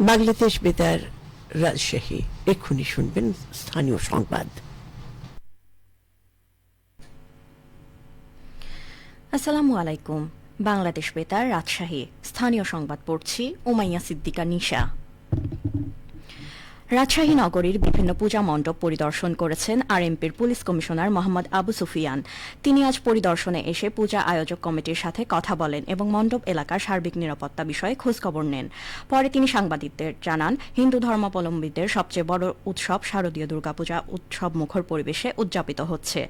বাংলাদেশ বেতার রাজশাহী, এক্ষুনি শুনবেন স্থানীয় সংবাদ। আসসালামু আলাইকুম। বাংলাদেশ বেতার রাজশাহী, স্থানীয় সংবাদ পড়ছি উমাইয়া সিদ্দিকা নিশা। রাজশাহী নগরীর বিভিন্ন পূজা মণ্ডপ পরিদর্শন করেছেন আরএমপির পুলিশ কমিশনার মোহাম্মদ আবু সুফিয়ান। তিনি আজ পরিদর্শনে এসে পূজা আয়োজক কমিটির সাথে কথা বলেন এবং মণ্ডপ এলাকার সার্বিক নিরাপত্তা বিষয়ে খোঁজখবর নেন। পরে তিনি সাংবাদিকদের জানান, হিন্দু ধর্মাবলম্বীদের সবচেয়ে বড় উৎসব শারদীয় দুর্গাপূজা উৎসব মুখর পরিবেশে উদযাপিত হচ্ছে।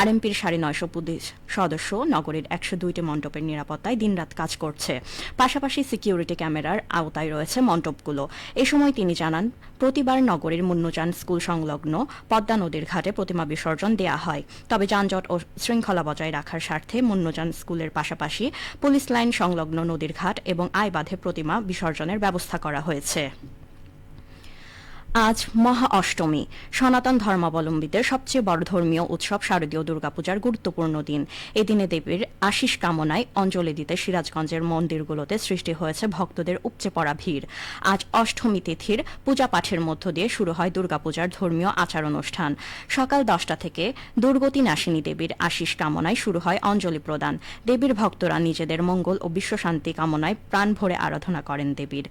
আরএমপির সাড়ে নয়শো পুলিশ সদস্য নগরীর একশো দুইটি মণ্ডপের নিরাপত্তায় দিনরাত কাজ করছে। পাশাপাশি সিকিউরিটি ক্যামেরার আওতায় রয়েছে মণ্ডপগুলো। এ সময় তিনি জানান প্রতিবার নগরের মুন্নুচান স্কুল সংলগ্ন পদ্মা নদীর ঘাটে প্রতিমা বিসর্জন দেয়া হয়। তবে যানজট ও শৃঙ্খলা বজায় রাখার স্বার্থে মুন্নুচান স্কুলের পাশাপাশি পুলিশ লাইন সংলগ্ন নদীর ঘাট এবং আইবাধে প্রতিমা বিসর্জনের ব্যবস্থা করা হয়েছে। আজ মহা অষ্টমী, সনাতন ধর্মাবলম্বীদের সবচেয়ে বড় ধর্মীয় উৎসব শারদীয় দুর্গাপূজার গুরুত্বপূর্ণ দিন। এদিনে দেবীর আশিস কামনায় অঞ্জলি দিতে সিরাজগঞ্জের মন্দিরগুলোতে সৃষ্টি হয়েছে ভক্তদের উপচে পড়া ভিড়। আজ অষ্টমী তিথির পূজা পাঠের মধ্য দিয়ে শুরু হয় দুর্গাপূজার ধর্মীয় আচার অনুষ্ঠান সকাল দশটা থেকে দুর্গতি নাসিনী দেবীর আশিস কামনায় শুরু হয় অঞ্জলি প্রদান। দেবীর ভক্তরা নিজেদের মঙ্গল ও বিশ্বশান্তি কামনায় প্রাণ ভরে আরাধনা করেন দেবীর।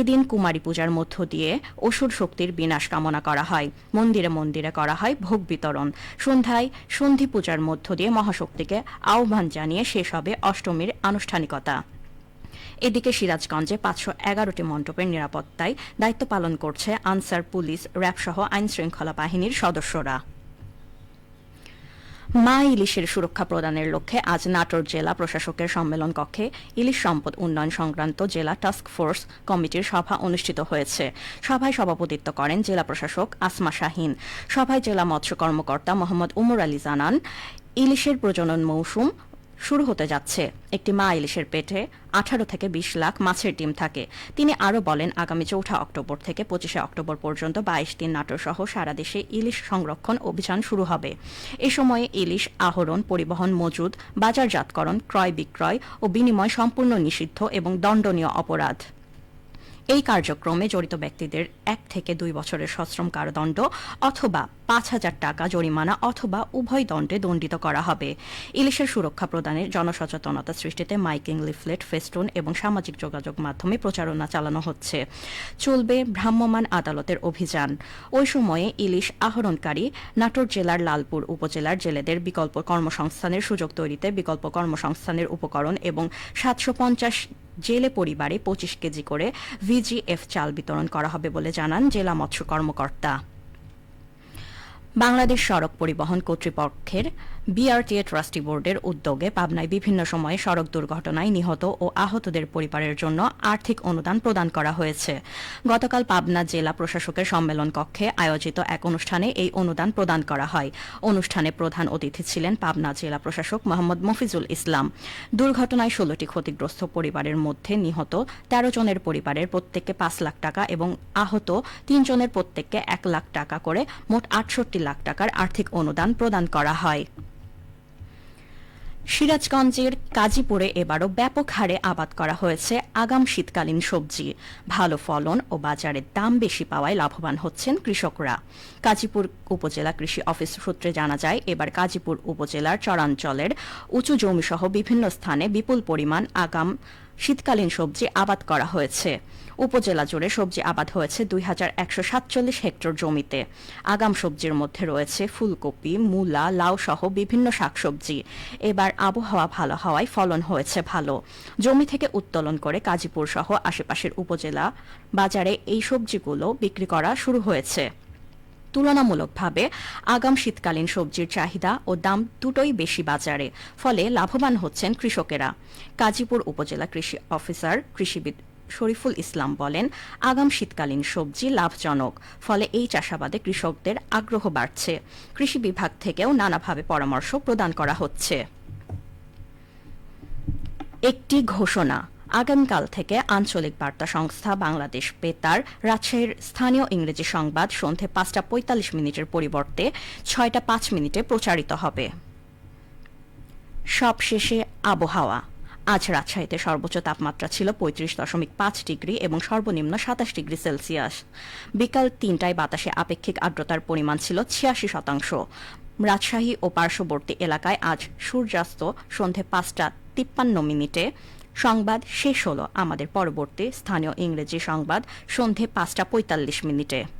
এদিন কুমারী পূজার মধ্য দিয়ে অসুর শক্তির বিনাশ কামনা করা হয়। মন্দিরে মন্দিরে করা হয় ভোগ বিতরণ। সন্ধ্যায় সন্ধি পূজার মধ্য দিয়ে মহাশক্তিকে আহ্বান জানিয়ে শেষ হবে অষ্টমীর আনুষ্ঠানিকতা। এদিকে সিরাজগঞ্জে পাঁচশো এগারোটি মণ্ডপের নিরাপত্তায় দায়িত্ব পালন করছে আনসার পুলিশ র্যাবসহ আইনশৃঙ্খলা বাহিনীর সদস্যরা। মা ইলিশের সুরক্ষা প্রদানের লক্ষ্যে আজ নাটোর জেলা প্রশাসকের সম্মেলন কক্ষে ইলিশ সম্পদ উন্নয়ন সংক্রান্ত জেলা টাস্ক ফোর্স কমিটির সভা অনুষ্ঠিত হয়েছে। সভায় সভাপতিত্ব করেন জেলা প্রশাসক আসমা শাহিন। সভায় জেলা মৎস্য কর্মকর্তা মোহাম্মদ উমর আলী জানান, ইলিশের প্রজনন মৌসুম শুরু হতে যাচ্ছে। একটি মা ইলিশের পেটে আঠারো থেকে বিশ লাখ মাছের ডিম থাকে। তিনি আরও বলেন, আগামী চৌঠা অক্টোবর থেকে পঁচিশে অক্টোবর পর্যন্ত বাইশ দিন নাটোর সহ সারা দেশে ইলিশ সংরক্ষণ অভিযান শুরু হবে। এ সময়ে ইলিশ আহরণ, পরিবহন মজুদ, বাজারজাতকরণ, ক্রয় বিক্রয় ও বিনিময় সম্পূর্ণ নিষিদ্ধ এবং দণ্ডনীয় অপরাধ। এই কার্যক্রমে জড়িত ব্যক্তিদের এক থেকে দুই বছরের সশ্রম কারাদণ্ড অথবা পাঁচ হাজার টাকা জরিমানা অথবা উভয় দণ্ডে দণ্ডিত করা হবে। ইলিশের সুরক্ষা প্রদানের জনসচেতনতা সৃষ্টিতে মাইকিং লিফলেট, ফেস্টুন এবং সামাজিক যোগাযোগ মাধ্যমে প্রচারণা চালানো হচ্ছে। চলবে ভ্রাম্যমাণ আদালতের অভিযান। ওই সময়ে ইলিশ আহরণকারী নাটোর জেলার লালপুর উপজেলার জেলেদের বিকল্প কর্মসংস্থানের সুযোগ তৈরিতে বিকল্প কর্মসংস্থানের উপকরণ এবং সাতশো পঞ্চাশ জেলে পরিবারে পঁচিশ কেজি করে ভিজিএফ চাল বিতরণ করা হবে বলে জানান জেলা মৎস্য কর্মকর্তা। বাংলাদেশ সড়ক পরিবহন কর্তৃপক্ষের বিআরটিএ ট্রাস্টি বোর্ডের উদ্যোগে পাবনায় বিভিন্ন সময়ে সড়ক দুর্ঘটনায় নিহত ও আহতদের পরিবারের জন্য আর্থিক অনুদান প্রদান করা হয়েছে। গতকাল পাবনা জেলা প্রশাসকের সম্মেলন কক্ষে আয়োজিত এক অনুষ্ঠানে এই অনুদান প্রদান করা হয়। অনুষ্ঠানে প্রধান অতিথি ছিলেন পাবনা জেলা প্রশাসক মোহাম্মদ মফিজুল ইসলাম। দুর্ঘটনায় ষোলোটি ক্ষতিগ্রস্ত পরিবারের মধ্যে নিহত তেরো জনের পরিবারের প্রত্যেককে পাঁচ লাখ টাকা এবং আহত তিনজনের প্রত্যেককে এক লাখ টাকা করে মোট আটষট্টি লাখ টাকার আর্থিক অনুদান প্রদান করা হয়। সিরাজগঞ্জের কাজীপুরে এবারও ব্যাপক হারে আবাদ করা হয়েছে আগাম শীতকালীন সবজি। ভালো ফলন ও বাজারে দাম বেশি পাওয়ায় লাভবান হচ্ছেন কৃষকরা। কাজীপুর উপজেলা কৃষি অফিস সূত্রে জানা যায়, এবার কাজীপুর উপজেলার চরাঞ্চলের উঁচু জমিসহ বিভিন্ন স্থানে বিপুল পরিমাণ আগাম শীতকালীন সবজি আবাদ করা হয়েছে। উপজেলা জুড়ে সবজি আবাদ হয়েছে দুই হাজার একশো সাতচল্লিশ হেক্টর জমিতে। আগাম সবজির মধ্যে রয়েছে ফুলকপি, মূলা, লাউ সহ বিভিন্ন শাকসবজি। এবার আবহাওয়া ভালো হওয়ায় ফলন হয়েছে ভালো। জমি থেকে উত্তোলন করে কাজীপুর সহ আশেপাশের উপজেলা বাজারে এই সবজিগুলো বিক্রি করা শুরু হয়েছে। তুলনামূলকভাবে আগাম শীতকালীন সবজির চাহিদা ও দাম দুটোই বেশি বাজারে, ফলে লাভবান হচ্ছেন কৃষকেরা। কাজীপুর উপজেলা কৃষি অফিসার কৃষিবিদ শরীফুল ইসলাম বলেন, আগাম শীতকালীন সবজি লাভজনক, ফলে এই চাষাবাদে কৃষকদের আগ্রহ বাড়ছে। কৃষি বিভাগ থেকেও নানাভাবে পরামর্শ প্রদান করা হচ্ছে। একটি ঘোষণা আগামীকাল থেকে আঞ্চলিক বার্তা সংস্থা বাংলাদেশ বেতার রাজশাহীর স্থানীয় ইংরেজি সংবাদ সন্ধে পাঁচটা পঁয়তাল্লিশ মিনিটের পরিবর্তে ছয়টা পাঁচ মিনিটে প্রচারিত হবে। সবশেষে আবহাওয়া। আজ রাজশাহীতে সর্বোচ্চ তাপমাত্রা ছিল পঁয়ত্রিশ দশমিক পাঁচ ডিগ্রি এবং সর্বনিম্ন সাতাশ ডিগ্রি সেলসিয়াস। বিকাল তিনটায় বাতাসে আপেক্ষিক আর্দ্রতার পরিমাণ ছিল ছিয়াশি শতাংশ। রাজশাহী ও পার্শ্ববর্তী এলাকায় আজ সূর্যাস্ত সন্ধে পাঁচটা তিপ্পান্ন মিনিটে সংবাদ শেষ হলো আমাদের পরবর্তী স্থানীয় ইংরেজি সংবাদ সন্ধে পাঁচটা পঁয়তাল্লিশ মিনিটে।